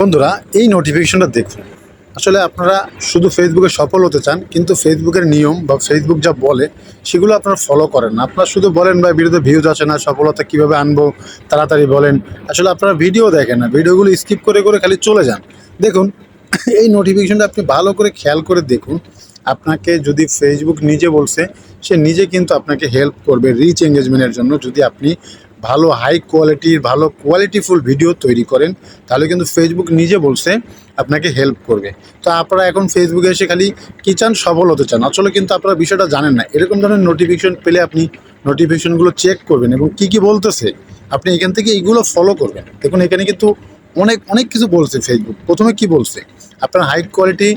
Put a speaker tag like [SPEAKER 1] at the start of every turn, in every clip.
[SPEAKER 1] বন্ধুরা, এই নোটিফিকেশনটা দেখুন। আসলে আপনারা শুধু ফেসবুকে সফল হতে চান, কিন্তু ফেসবুকের নিয়ম বা ফেসবুক যা বলে, সেগুলো আপনারা ফলো করেন না। আপনারা শুধু বলেন, ভাই ভিডিওতে ভিউজ আছে না, সফলতা কীভাবে আনব? তাড়াতাড়ি বলেন। আসলে আপনারা ভিডিও দেখেন না। ভিডিওগুলো স্কিপ করে করে খালি চলে যান। দেখুন, এই নোটিফিকেশনটা আপনি ভালো করে খেয়াল করে দেখুন। আপনাকে যদি ফেসবুক নিজে বলছে, সে নিজে কিন্তু আপনাকে হেল্প করবে রিচ এঙ্গেজমেন্টের জন্য। যদি আপনি ভালো হাই কোয়ালিটির ভালো কোয়ালিটিফুল ভিডিও তৈরি করেন, তাহলে কিন্তু ফেসবুক নিজে বলছে আপনাকে হেল্প করবে। তো আপনারা এখন ফেসবুকে এসে খালি কি চান সফল হতে চান। আসলে কিন্তু আপনারা বিষয়টা জানেন না। এরকম ধরনের নোটিফিকেশন পেলে আপনি নোটিফিকেশনগুলো চেক করবেন এবং কি কি বলতেছে, আপনি এখান থেকে এইগুলো ফলো করবেন। দেখুন, এখানে কিন্তু অনেক অনেক কিছু বলছে ফেসবুক প্রথমে কি বলছে? আপনার হাই কোয়ালিটি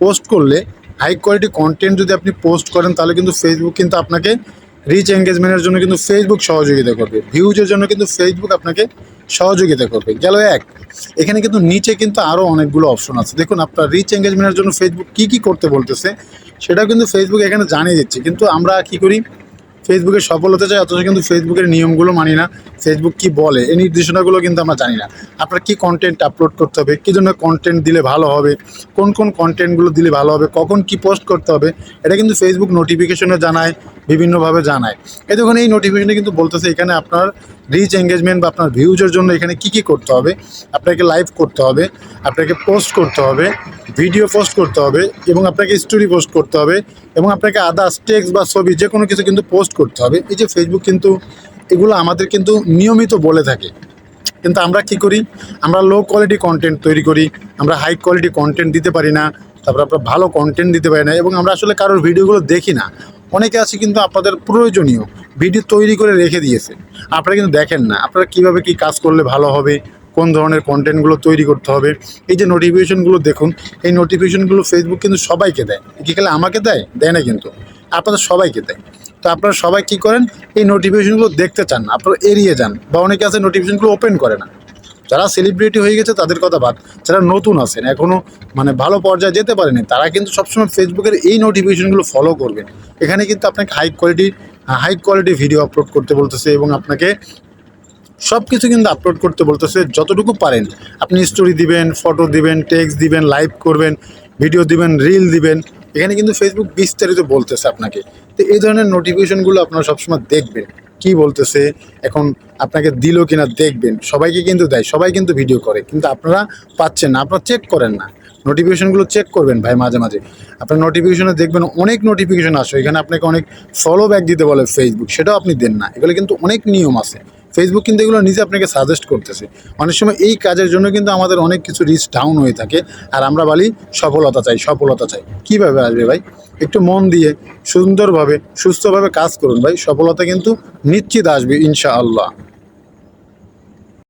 [SPEAKER 1] পোস্ট করলে হাই কোয়ালিটি কন্টেন্ট যদি আপনি পোস্ট করেন, তাহলে কিন্তু ফেসবুক কিন্তু আপনাকে রিচ এঙ্গেজমেন্টের জন্য কিন্তু ফেসবুক সহযোগিতা করবে। ভিউজের জন্য কিন্তু ফেসবুক আপনাকে সহযোগিতা করবে। গেল এক। এখানে কিন্তু নিচে কিন্তু আরও অনেকগুলো অপশন আছে। দেখুন, আপনার রিচ এঙ্গেজমেন্টের জন্য ফেসবুক কী কী করতে বলতেছে, সেটাও কিন্তু ফেসবুক এখানে জানিয়ে দিচ্ছে। কিন্তু আমরা কি করি? ফেসবুকে সফল হতে চাই, অথচ কিন্তু ফেসবুকের নিয়মগুলো মানি না। ফেসবুক কি বলে? এই নির্দেশনাগুলো কিন্তু আমরা জানি না। আপনার কি কন্টেন্ট আপলোড করতে হবে? কী জন্য কন্টেন্ট দিলে ভালো হবে? কোন কোন কন্টেন্টগুলো দিলে ভালো হবে? কখন কি পোস্ট করতে হবে? এটা কিন্তু ফেসবুক নোটিফিকেশনে জানায়। বিভিন্নভাবে জানায়। এই দেখুন, এই নোটিফিকেশনে কিন্তু বলতেছে এখানে আপনার রিচ এঙ্গেজমেন্ট বা আপনার ভিউজের জন্য এখানে কি কি করতে হবে, আপনাকে লাইভ করতে হবে, আপনাকে পোস্ট করতে হবে ভিডিও পোস্ট করতে হবে এবং আপনাকে স্টোরি পোস্ট করতে হবে এবং আপনাকে আদার্স টেক্সট বা ছবি যে কোনো কিছু কিন্তু পোস্ট করতে হবে। এই যে ফেসবুক কিন্তু এগুলো আমাদের কিন্তু নিয়মিত বলে থাকে। কিন্তু আমরা কি করি? আমরা লো কোয়ালিটি কন্টেন্ট তৈরি করি, আমরা হাই কোয়ালিটি কন্টেন্ট দিতে পারি না, তারপর আমরা ভালো কন্টেন্ট দিতে পারি না এবং আমরা আসলে কারোর ভিডিওগুলো দেখি না। অনেকে আছে কিন্তু আপনাদের প্রয়োজনীয় ভিডিও তৈরি করে রেখে দিয়েছে। আপনারা কিন্তু দেখেন না। আপনারা কীভাবে কী কাজ করলে ভালো হবে, কোন ধরনের কন্টেন্টগুলো তৈরি করতে হবে। এই যে নোটিফিকেশনগুলো দেখুন, এই নোটিফিকেশনগুলো ফেসবুক কিন্তু সবাইকে দেয়। কি খেলে আমাকে দেয়? দেয় না কিন্তু। আপনাদের সবাইকে দেয়। তো আপনারা সবাই কী করেন, এই নোটিফিকেশনগুলো দেখতে চান আপনারা এড়িয়ে যান বা অনেকে আছে নোটিফিকেশনগুলো ওপেন করে না। যারা সেলিব্রিটি হয়ে গেছে তাদের কথা বাদ, যারা নতুন আছেন এখনও মানে ভালো পর্যায়ে যেতে পারেনি, তারা কিন্তু সবসময় ফেসবুকের এই নোটিফিকেশনগুলো ফলো করবেন এখানে কিন্তু আপনাকে high quality high quality video upload করতে বলতেছে এবং আপনাকে সব কিছু কিন্তু আপলোড করতে বলতেছে যতটুকু পারেন। আপনি স্টোরি দিবেন ফটো দিবেন টেক্সট দিবেন লাইভ করবেন ভিডিও দিবেন রিল দিবেন। এখানে কিন্তু ফেসবুক বিস্তারিত বলতেছে আপনাকে। তো এই ধরনের নোটিফিকেশনগুলো আপনারা সবসময় দেখবেন। কি বলতেছে, এখন আপনাকে দিল কিনা দেখবেন। সবাইকে কিন্তু দেয়, সবাই কিন্তু ভিডিও করে, কিন্তু আপনারা পাচ্ছেন না, আপনারা চেক করেন না। নোটিফিকেশনগুলো চেক করবেন ভাই মাঝে মাঝে। আপনার নোটিফিকেশনে দেখবেন অনেক নোটিফিকেশন আসে, এখানে আপনাকে অনেক ফলো ব্যাক দিতে বলে ফেসবুক সেটাও আপনি দেন না। এগুলো কিন্তু অনেক নিয়ম আছে। ফেসবুক কিন্তু এগুলো নিজে আপনাকে সাজেস্ট করতেছে। অনেক সময় এই কাজের জন্য কিন্তু আমাদের অনেক কিছু রিচ ডাউন হয়ে থাকে, আর আমরা বলি সফলতা চাই সফলতা চাই। কীভাবে আসবে ভাই? একটু মন দিয়ে সুন্দরভাবে সুস্থভাবে কাজ করুন। ভাই সফলতা কিন্তু নিশ্চিত আসবে ইনশাআল্লাহ।